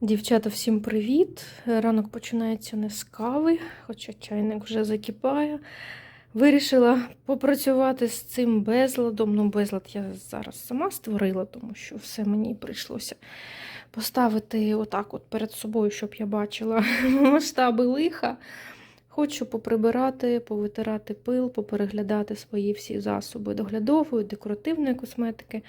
Дівчата, всім привіт! Ранок починається не з кави, хоча чайник вже закипає. Вирішила попрацювати з цим безладом. Ну, безлад я зараз сама створила, тому що все мені прийшлося поставити отак от перед собою, щоб я бачила масштаби лиха. Хочу поприбирати, повитирати пил, попереглядати свої всі засоби доглядової, декоративної косметики.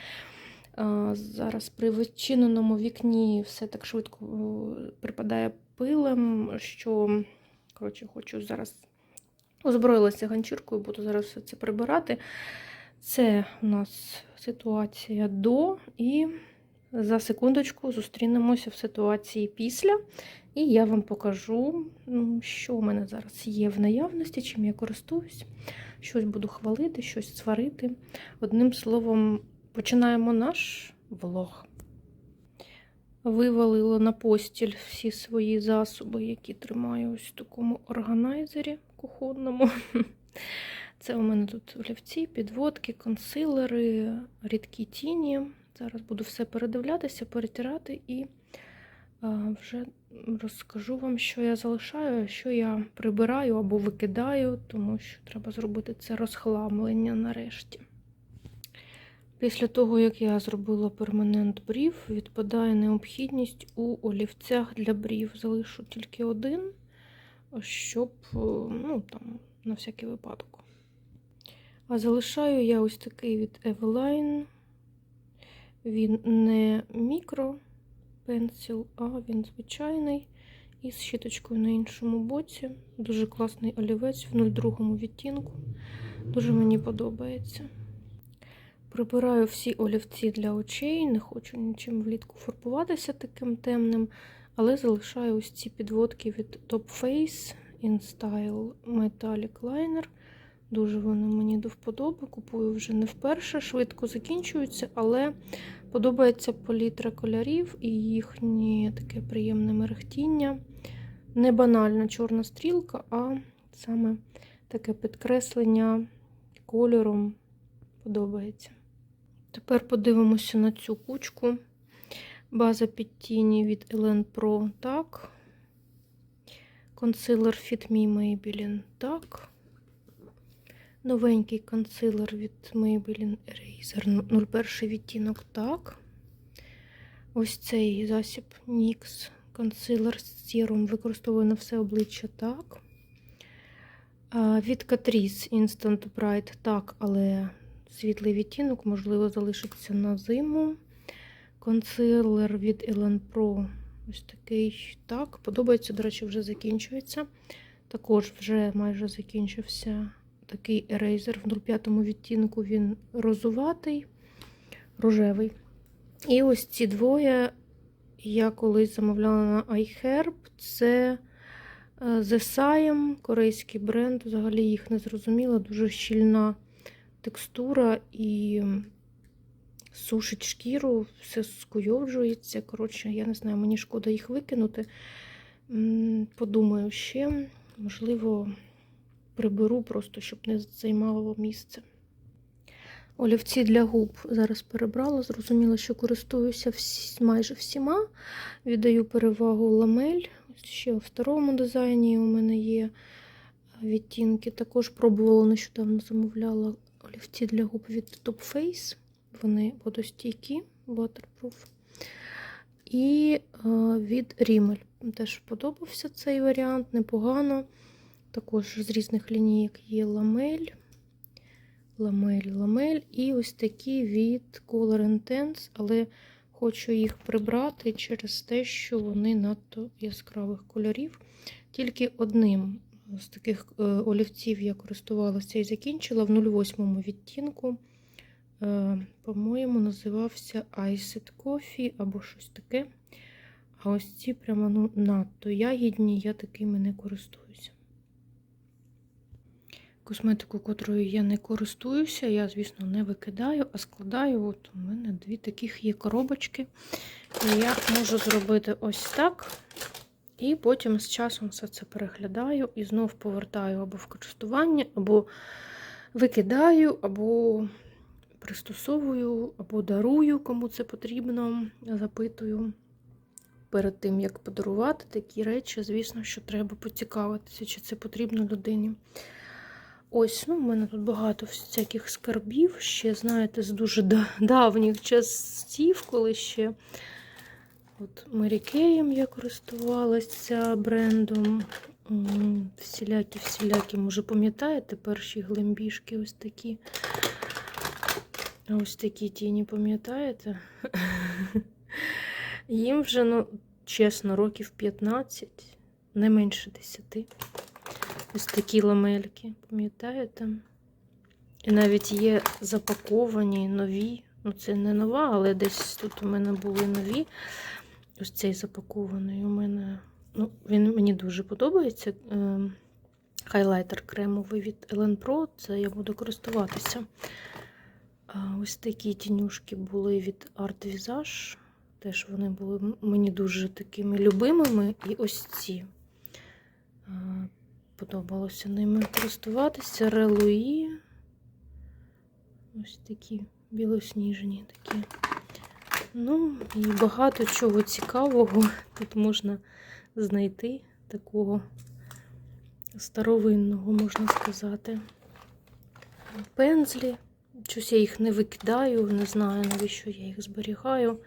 Зараз при відчиненому вікні все так швидко е, припадає пилем, що коротше, хочу зараз озброїлася ганчіркою, буду зараз все це прибирати. Це у нас ситуація до, і за секундочку зустрінемося в ситуації після. І я вам покажу, що у мене зараз є в наявності, чим я користуюсь. Щось буду хвалити, щось сварити. Одним словом, починаємо наш влог. Вивалила на постіль всі свої засоби, які тримаю ось в такому органайзері кухонному. Це у мене тут олівці, підводки, консилери, рідкі тіні. Зараз буду все передивлятися, перетирати і вже розкажу вам, що я залишаю, що я прибираю або викидаю, тому що треба зробити це розхламлення нарешті. Після того, як я зробила перманент брів, відпадає необхідність у олівцях для брів. Залишу тільки один, щоб е, ну, там, на всякий випадок. А залишаю я ось такий від Eveline. Він не мікро пенсіл, а він звичайний. І з щіточкою на іншому боці. Дуже класний олівець в 02 відтінку. Дуже мені подобається. Прибираю всі олівці для очей, не хочу нічим влітку фарбуватися таким темним, але залишаю ось ці підводки від Top Face In Style Metallic Liner. Дуже вони мені до вподоби. Купую вже не вперше, швидко закінчуються, але подобається палітра кольорів і їхнє таке приємне мерехтіння. Не банальна чорна стрілка, а саме таке підкреслення кольором подобається. Тепер подивимося на цю кучку. База під тіні від Elen Pro так. Консилер Fit Me Maybelline так. Новенький консилер від Maybelline Eraser 01 відтінок так. Ось цей засіб NYX консилер з сіром використовую на все обличчя так. Від Catrice Instant Bright так, але світлий відтінок, можливо, залишиться на зиму. Консилер від Elen Pro. Ось такий так. Подобається, до речі, вже закінчується. Також вже майже закінчився такий ерейзер в 05 відтінку. Він розуватий, рожевий. І ось ці двоє я колись замовляла на iHerb. Це The Siam, корейський бренд. Взагалі їх не зрозуміла, дуже щільна текстура і сушить шкіру, все скуйовджується. Коротше, я не знаю, мені шкода їх викинути. Подумаю ще, можливо, приберу просто, щоб не займало місце. Олівці для губ зараз перебрала, зрозуміла, що користуюся всі, майже всіма. Віддаю перевагу ламель. Ще в старому дизайні у мене є відтінки. Також пробувала нещодавно замовляла олівці для губ від Top Face. Вони водостійкі, waterproof. І від Rimmel. Теж подобався цей варіант, непогано. Також з різних лінійок є ламель, ламель, ламель. І ось такі від Color Intense, але хочу їх прибрати через те, що вони надто яскравих кольорів. Тільки одним з таких е, олівців я користувалася і закінчила в 08 відтінку. Е, По-моєму, називався Iced Coffee або щось таке. А ось ці прямо ну, надто ягідні, я такими не користуюся. Косметику, котрою я не користуюся, я, звісно, не викидаю, а складаю. От у мене дві таких є коробочки. І я можу зробити ось так. І потім з часом все це переглядаю і знов повертаю або в користування, або викидаю, або пристосовую, або дарую, кому це потрібно, запитую. перед тим, як подарувати такі речі, звісно, що треба поцікавитися, чи це потрібно людині. Ось, ну, в мене тут багато всяких скарбів, ще, знаєте, з дуже давніх часів, коли ще от Марікеєм я користувалася брендом. Всілякі-всілякі, може, пам'ятаєте, перші глембішки ось такі. Ось такі тіні, пам'ятаєте? Їм вже, ну, чесно, років 15, не менше 10. Ось такі ламельки, пам'ятаєте? І навіть є запаковані нові. Ну, це не нова, але десь тут у мене були нові. Ось цей запакований у мене. Ну, він мені дуже подобається. Ем, Хайлайтер кремовий від Ellen Pro. Це я буду користуватися. Ось такі тінюшки були від Art Visage. Теж вони були мені дуже такими любимими. І ось ці. Подобалося ними користуватися. Релуї. Ось такі білосніжні такі. Ну, і багато чого цікавого тут можна знайти такого старовинного, можна сказати. Пензлі. Щось я їх не викидаю, не знаю, навіщо я їх зберігаю.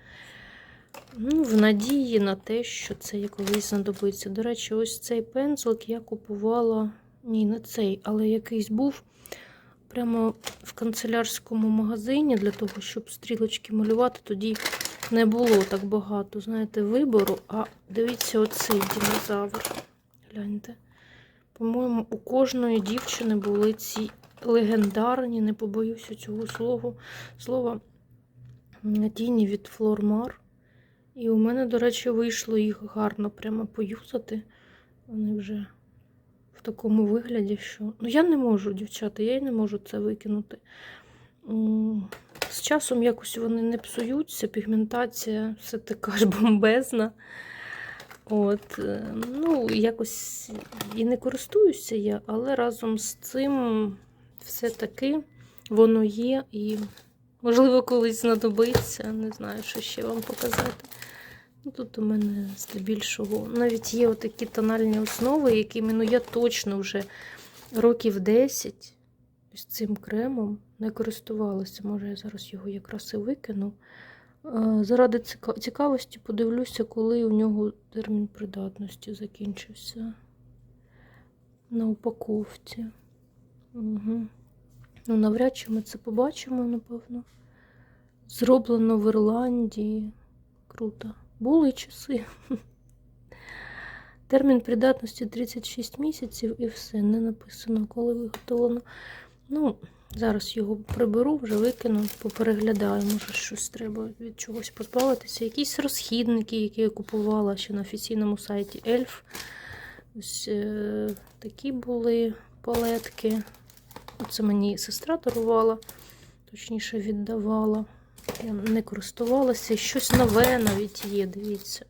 Ну, в надії на те, що це колись знадобиться. До речі, ось цей пензлик я купувала. Ні, не цей, але якийсь був прямо в канцелярському магазині для того, щоб стрілочки малювати. Тоді не було так багато, знаєте, вибору. А дивіться, оцей динозавр. Гляньте. По-моєму, у кожної дівчини були ці легендарні, не побоюся цього слова, слова тіні від Флормар. І у мене, до речі, вийшло їх гарно прямо поюзати. Вони вже в такому вигляді, що. Ну, я не можу, дівчата, я й не можу це викинути. З часом якось вони не псуються, пігментація все така ж бомбезна. От, е, ну, якось і не користуюся я, але разом з цим все-таки воно є і, можливо, колись знадобиться. Не знаю, що ще вам показати. Ну, Тут у мене здебільшого навіть є отакі тональні основи, якими ну, я точно вже років 10 з цим кремом не користувалася. Може, я зараз його якраз і викину. Заради цікавості подивлюся, коли у нього термін придатності закінчився. На упаковці. Угу. Ну, навряд чи ми це побачимо, напевно. Зроблено в Ірландії. Круто. Були часи. Термін придатності 36 місяців і все. Не написано, коли виготовлено. Ну, зараз його приберу, вже викину, попереглядаю, може щось треба від чогось позбавитися. Якісь розхідники, які я купувала ще на офіційному сайті Ельф. Ось е, такі були палетки. Це мені сестра дарувала, точніше віддавала. Я не користувалася. Щось нове навіть є, дивіться.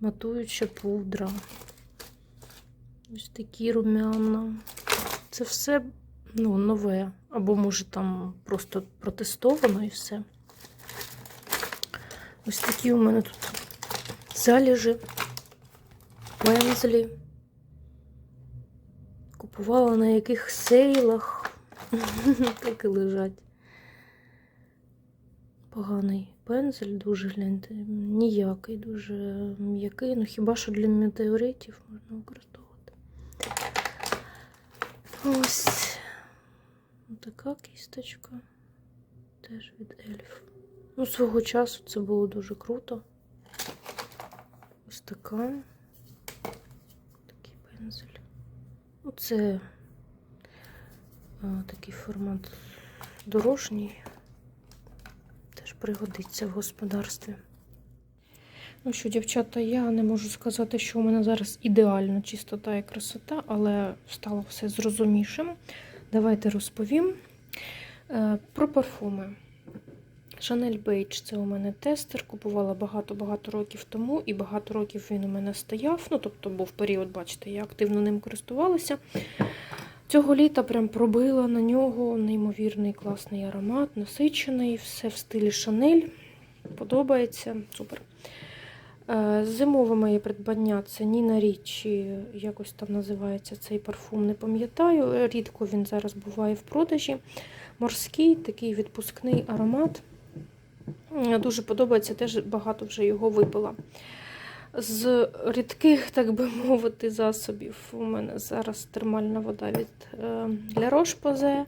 Матуюча пудра. Ось такі румяна. Це все ну, нове. Або, може, там просто протестовано і все. Ось такі у мене тут заліжі, пензлі. Купувала на яких сейлах. Так і лежать. Поганий пензель, дуже гляньте, ніякий, дуже м'який. Ну хіба що для метеоритів можна використовувати. Ось така кісточка. Теж від ельф. Ну, свого часу це було дуже круто. Ось така. Такий пензель. Ну, це а, такий формат дорожній. Пригодиться в господарстві. Ну що, дівчата, я не можу сказати, що у мене зараз ідеальна чистота і красота, але стало все зрозумішим. Давайте розповім Е, про парфуми. Chanel Beige це у мене тестер. Купувала багато-багато років тому, і багато років він у мене стояв. Ну, тобто був період, бачите, я активно ним користувалася. Цього літа прям пробила на нього неймовірний класний аромат, насичений, все в стилі Chanel. Подобається. Супер. Е, Зимове моє придбання це Ніна Річі, якось там називається цей парфум, не пам'ятаю. Рідко він зараз буває в продажі. Морський такий відпускний аромат. Дуже подобається, теж багато вже його випила. З рідких, так би мовити, засобів у мене зараз термальна вода від е, для Roche-Posay.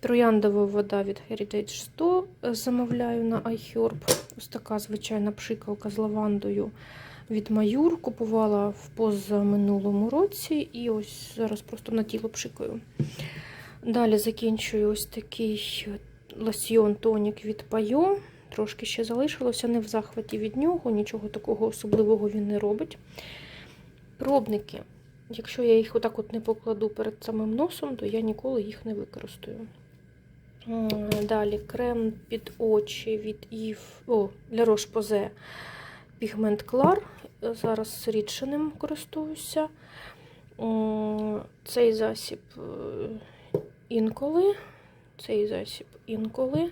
Трояндова вода від Heritage 100 замовляю на iHerb. Ось така звичайна пшикалка з лавандою від Маюр. Купувала в позаминулому році і ось зараз просто на тіло пшикаю. Далі закінчую ось такий лосьйон тонік від Пайо. Трошки ще залишилося, не в захваті від нього, нічого такого особливого він не робить. Пробники. Якщо я їх отак от не покладу перед самим носом, то я ніколи їх не використаю. Далі крем під очі від Eve, о, для Roche-Posay Pigment Clar. Зараз рідшеним користуюся. Цей засіб е, інколи. Цей засіб інколи.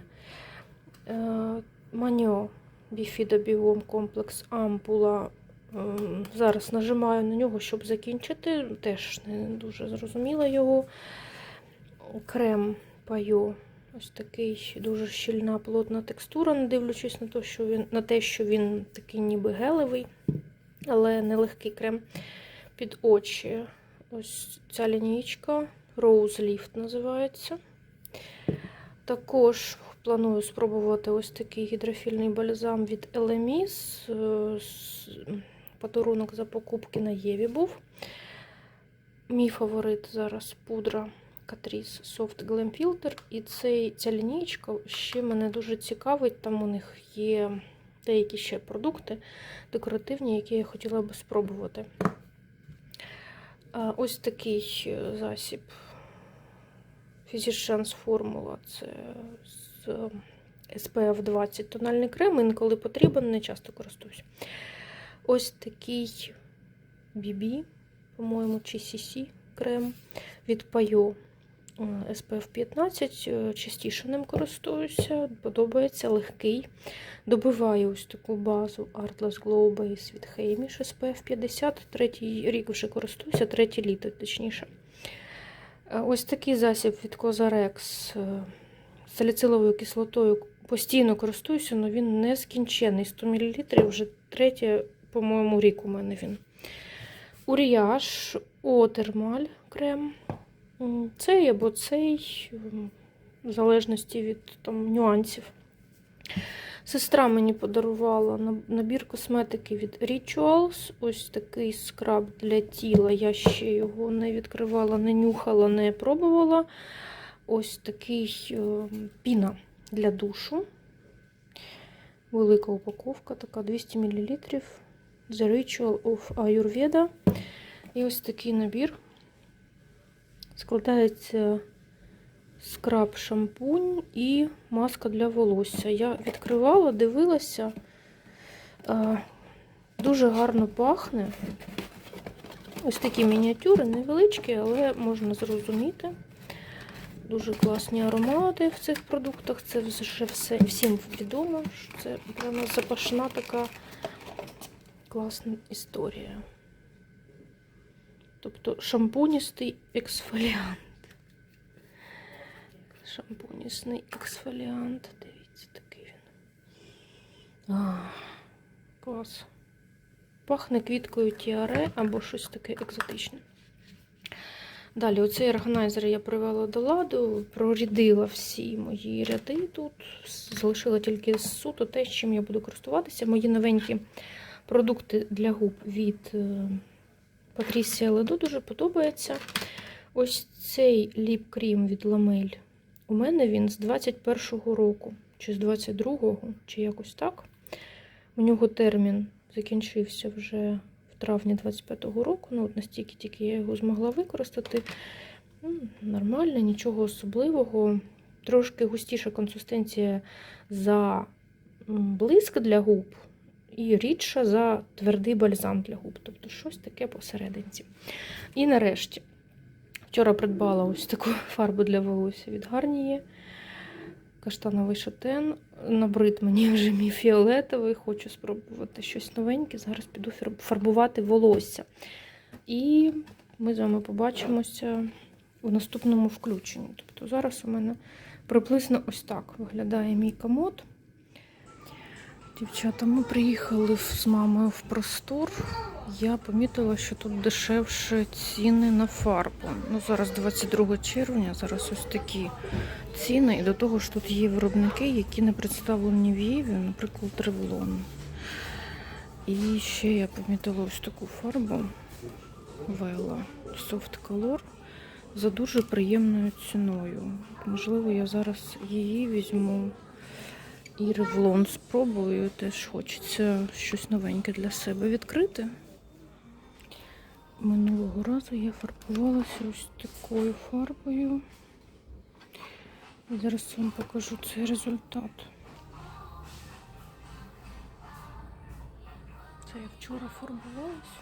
Е, Маніо Біом комплекс Ампула. Ем, Зараз нажимаю на нього, щоб закінчити. Теж не дуже зрозуміла його. Крем Пайо. Ось такий дуже щільна, плотна текстура, не дивлячись на те, що він, на те, що він такий ніби гелевий, але нелегкий крем під очі. Ось ця лінійка Rose Lift називається. Також планую спробувати ось такий гідрофільний бальзам від. Е, з- Подарунок за покупки на Єві був. Мій фаворит зараз пудра Catrice Soft Glam Filter. І цей, ця лінійка ще мене дуже цікавить. Там у них є деякі ще продукти декоративні, які я хотіла би спробувати. Ось такий е, засіб Physicians Formula. Це з е, SPF 20 тональний крем. Інколи потрібен, не часто користуюсь. Ось такий BB, по-моєму, чи CC крем від Payo. Е, SPF 15. е, Частіше ним користуюся. Подобається легкий. Добиваю ось таку базу Artless Glow Base від Heimish SPF 50. Третій рік вже користуюся, третє літо, точніше. Е, Ось такий засіб від е, з саліциловою кислотою постійно користуюся, але він не скінчений. 100 мл вже третє, по-моєму, рік у мене він. Уріаж, Отермаль крем. Цей або цей, в залежності від там, нюансів. Сестра мені подарувала набір косметики від Rituals. Ось такий скраб для тіла. Я ще його не відкривала, не нюхала, не пробувала. Ось такий е, піна для душу. Велика упаковка, така 200 мл. The Ritual of Ayurveda. І ось такий набір. Складається скраб, шампунь і маска для волосся. Я відкривала, дивилася. Е, Дуже гарно пахне. Ось такі мініатюри, невеличкі, але можна зрозуміти. Дуже класні аромати в цих продуктах. Це вже все всім відомо. що Це прямо запашна така класна історія. Тобто шампуністий ексфоліант. Шампунісний ексфоліант. Дивіться, такий він. А, клас. Пахне квіткою тіаре або щось таке екзотичне. Далі, оцей органайзер я привела до ладу, прорядила всі мої ряди тут. Залишила тільки суто те, чим я буду користуватися. Мої новенькі продукти для губ від е, Патрісія Леду дуже подобається. Ось цей ліп-крім від Ламель. У мене він з 21-го року, чи з 22-го, чи якось так. У нього термін закінчився вже в травні 25-го року. Ну, от настільки тільки я його змогла використати. Ну, Нормально, нічого особливого. Трошки густіша консистенція за блиск для губ і рідша за твердий бальзам для губ. Тобто щось таке посерединці. І нарешті, вчора придбала ось таку фарбу для волосся від Гарніє. Каштановий шатен. Набрид мені вже мій фіолетовий, хочу спробувати щось новеньке. Зараз піду фарбувати волосся. І ми з вами побачимося у наступному включенні. Тобто зараз у мене приблизно ось так виглядає мій комод. Дівчата, ми приїхали з мамою в простор. Я помітила, що тут дешевше ціни на фарбу. Ну, зараз 22 червня, зараз ось такі ціни. І до того ж тут є виробники, які не представлені в Єві, наприклад, Revlon. І ще я помітила ось таку фарбу Vela Soft Color за дуже приємною ціною. Можливо, я зараз її візьму. І ревлон спробую. Теж хочеться щось новеньке для себе відкрити. Минулого разу я фарбувалася ось такою фарбою. Зараз вам покажу цей результат. Це я вчора фарбувалась.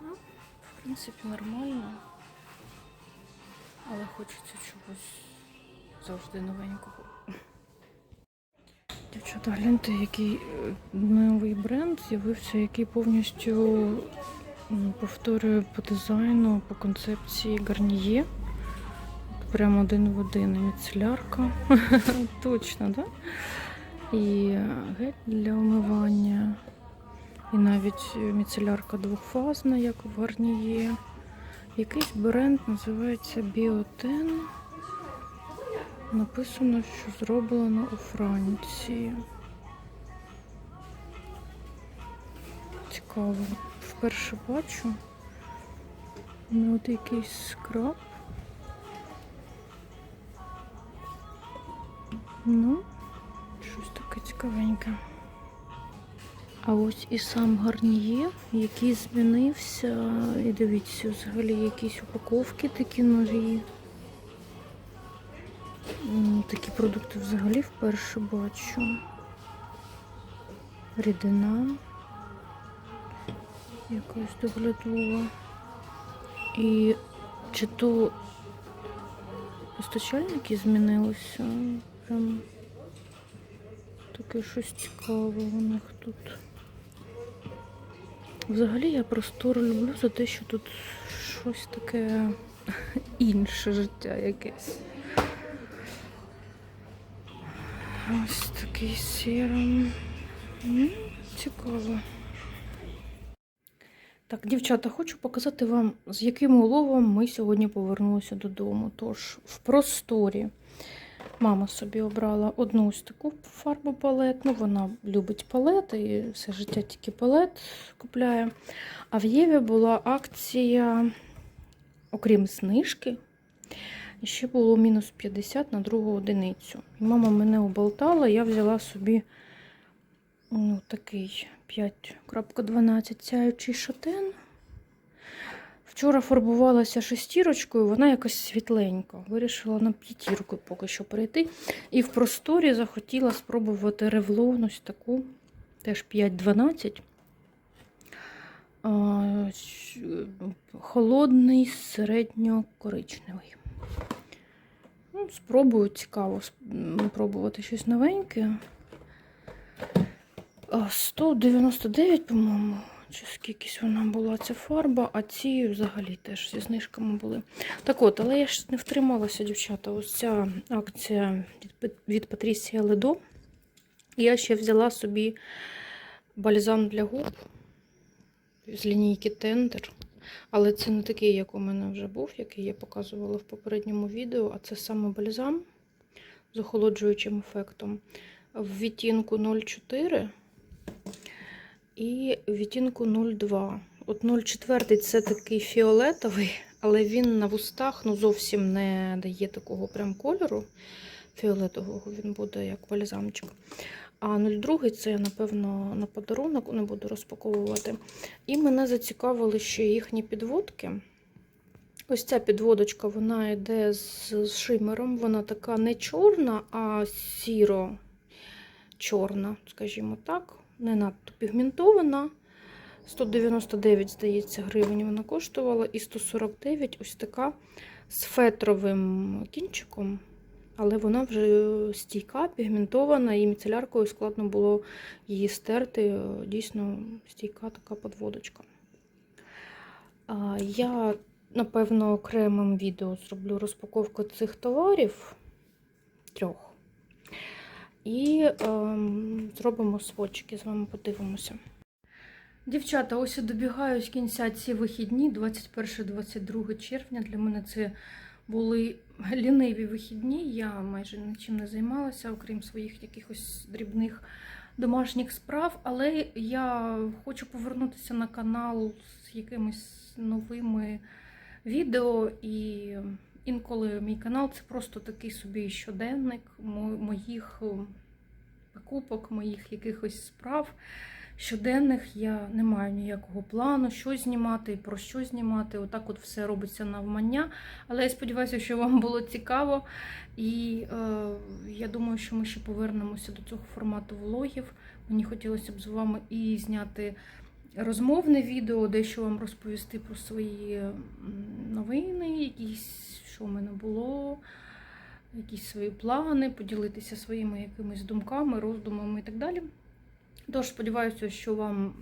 Ну, в принципі, нормально. Але хочеться чогось завжди новенького. Дівчата, гляньте, який е, новий бренд з'явився, який повністю повторює по дизайну, по концепції Гарніє. Прямо один в один. Міцелярка. Точно, так? Да? І гель для омивання. І навіть міцелярка двохфазна, як в Гарніє. Якийсь бренд називається Біотен. Написано, що зроблено у Франції. Цікаво. Вперше бачу. Ну, от якийсь скраб. Ну, щось таке цікавеньке. А ось і сам гарніє, який змінився. І дивіться, взагалі якісь упаковки такі нові. Такі продукти взагалі вперше бачу. Рідина. Якась доглядова. І чи то постачальники змінилися? Прям таке щось цікаве у них тут. Взагалі я простор люблю за те, що тут щось таке інше життя якесь. Ось такий сіром. М, Цікаво. Так, дівчата, хочу показати вам, з яким уловом ми сьогодні повернулися додому. Тож, в просторі мама собі обрала одну ось таку фарбу палет. Ну, вона любить палет і все життя тільки палет купляє. А в Єві була акція, окрім знижки, і ще було мінус 50 на другу одиницю. І мама мене оболтала, я взяла собі ну, такий 5.12 сяючий шатен. Вчора фарбувалася шестірочкою, вона якась світленька. Вирішила на п'ятірку поки що перейти. І в просторі захотіла спробувати ревлон таку, теж 5.12. Холодний, середньо-коричневий. Ну, спробую, цікаво пробувати щось новеньке. 199, по-моєму, чи скількись вона була ця фарба, а ці взагалі теж зі знижками були. Так от, але я ж не втрималася, дівчата. Ось ця акція від Патрісія Ледо. Я ще взяла собі бальзам для губ з лінійки Тендер. Але це не такий, як у мене вже був, який я показувала в попередньому відео, а це саме бальзам з охолоджуючим ефектом. В відтінку 0,4 і в відтінку 0,2. От 0,4 це такий фіолетовий, але він на вустах ну, зовсім не дає такого прям кольору фіолетового, він буде як бальзамчик. А 0,2 це я, напевно, на подарунок не буду розпаковувати. І мене зацікавили ще їхні підводки. Ось ця підводочка, вона йде з, з шимером. Вона така не чорна, а сіро-чорна, скажімо так. Не надто пігментована. 199, здається, гривень вона коштувала. І 149 ось така з фетровим кінчиком. Але вона вже стійка, пігментована, і міцеляркою складно було її стерти. Дійсно стійка така подводочка. Я, напевно, окремим відео зроблю розпаковку цих товарів трьох. І ем, зробимо сводчики, з вами подивимося. Дівчата, ось і добігають кінця ці вихідні, 21-22 червня. Для мене це були ліниві вихідні. Я майже нічим не займалася, окрім своїх якихось дрібних домашніх справ. Але я хочу повернутися на канал з якимись новими відео. І інколи мій канал це просто такий собі щоденник моїх покупок, моїх якихось справ. Щоденних я не маю ніякого плану, що знімати, про що знімати. Отак от все робиться навмання. Але я сподіваюся, що вам було цікаво. І е, я думаю, що ми ще повернемося до цього формату влогів. Мені хотілося б з вами і зняти розмовне відео, дещо вам розповісти про свої новини, якісь, що в мене було, якісь свої плани, поділитися своїми якимись думками, роздумами і так далі. Тож сподіваюся, що вам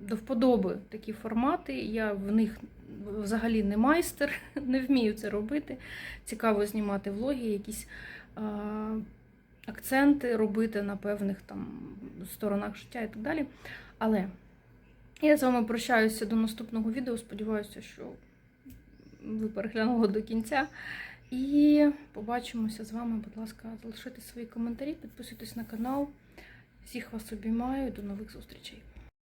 до вподоби такі формати. Я в них взагалі не майстер, не вмію це робити. Цікаво знімати влоги, якісь а, акценти робити на певних там сторонах життя і так далі. Але я з вами прощаюся до наступного відео. Сподіваюся, що ви переглянули до кінця. І побачимося з вами. Будь ласка, залишайте свої коментарі, підписуйтесь на канал. Всіх вас обіймаю. До нових зустрічей.